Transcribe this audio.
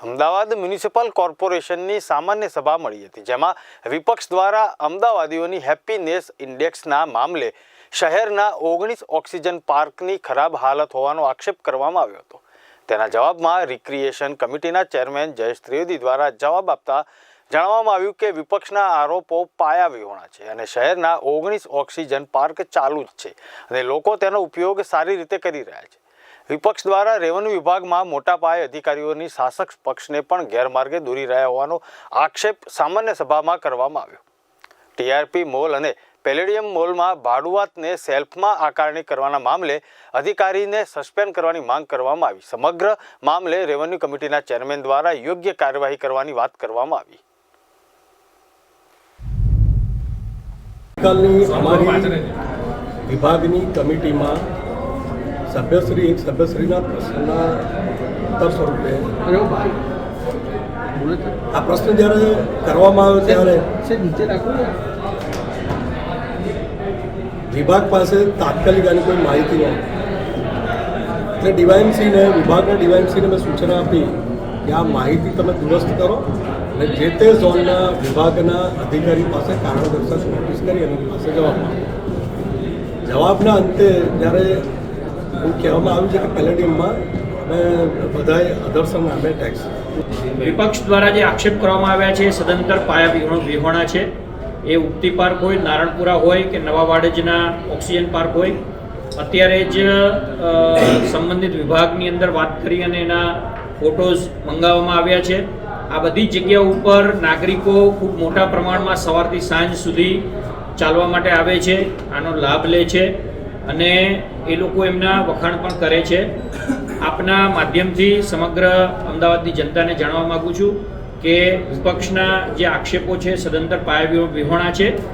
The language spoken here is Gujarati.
અમદાવાદ મ્યુનિસિપલ કોર્પોરેશનની સામાન્ય સભા મળી હતી, જેમાં વિપક્ષ દ્વારા અમદાવાદીઓની હેપીનેસ ઇન્ડેક્સના મામલે શહેરના ઓગણીસ ઓક્સિજન પાર્કની ખરાબ હાલત હોવાનો આક્ષેપ કરવામાં આવ્યો હતો. તેના જવાબમાં રિક્રિએશન કમિટીના ચેરમેન જયેશ ત્રિવેદી દ્વારા જવાબ આપતા જણાવવામાં આવ્યું કે વિપક્ષના આરોપો પાયા વિહોણા છે અને શહેરના ઓગણીસ ઓક્સિજન પાર્ક ચાલુ જ છે અને લોકો તેનો ઉપયોગ સારી રીતે કરી રહ્યા છે. વિપક્ષ દ્વારા રેવન્યુ વિભાગમાં મોટા પાયે અધિકારીઓની શાસક પક્ષને પણ ગેરમાર્ગે દોરી રહ્યા હોવાનો આક્ષેપ સામાન્ય સભામાં કરવામાં આવ્યો. ટીઆરપી મોલ અને પેલેડિયમ મોલમાં ભાડુઆતને સેલ્ફમાં આકારણી કરવાના મામલે અધિકારીને સસ્પેન્ડ કરવાની માંગ કરવામાં આવી. સમગ્ર મામલે રેવન્યુ કમિટીના ચેરમેન દ્વારા યોગ્ય કાર્યવાહી કરવાની વાત કરવામાં આવી. વિભાગની કમિટીમાં સભ્યશ્રી એક સભ્યશ્રીના પ્રશ્નના ઉત્તર સ્વરૂપે આ પ્રશ્ન જ્યારે કરવામાં આવ્યો ત્યારે નીચે વિભાગ પાસે તાત્કાલિક આની કોઈ માહિતી નહોતી એટલે ડીવાયએમસીને વિભાગના ડીવાયએમસીને મેં સૂચના આપી કે આ માહિતી તમે દુરસ્ત કરો અને જે તે ઝોનના વિભાગના અધિકારી પાસે કારણદર્શક નોટિસ કરી એની પાસે જવાબ જવાબના અંતે જ્યારે એવું કહેવામાં આવ્યું છે કે પેલેડિયમમાં અમે બધાએ અધર્સન અમે ટેક્સ. વિપક્ષ દ્વારા જે આક્ષેપ કરવામાં આવ્યા છે, સદંતર પાયા વિહોણ- છે. એ ઉક્તિ પાર્ક હોય, નારણપુરા હોય કે નવા વાડજના ઓક્સિજન પાર્ક હોય. અત્યારે જ સંબંધિત વિભાગની અંદર વાત કરી અને એના ફોટોઝ મંગાવવામાં આવ્યા છે. આ બધી જગ્યાઓ ઉપર નાગરિકો ખૂબ મોટા પ્રમાણમાં સવારથી સાંજ સુધી ચાલવા માટે આવે છે. આનો લાભ લે છે. અને એ લોકો એમના વખાણ પણ કરે છે. આપના માધ્યમથી સમગ્ર અમદાવાદની જનતાને જાણવા માગું છું કે વિપક્ષના જે આક્ષેપો છે, સદંતર પાયા વિહોણા છે.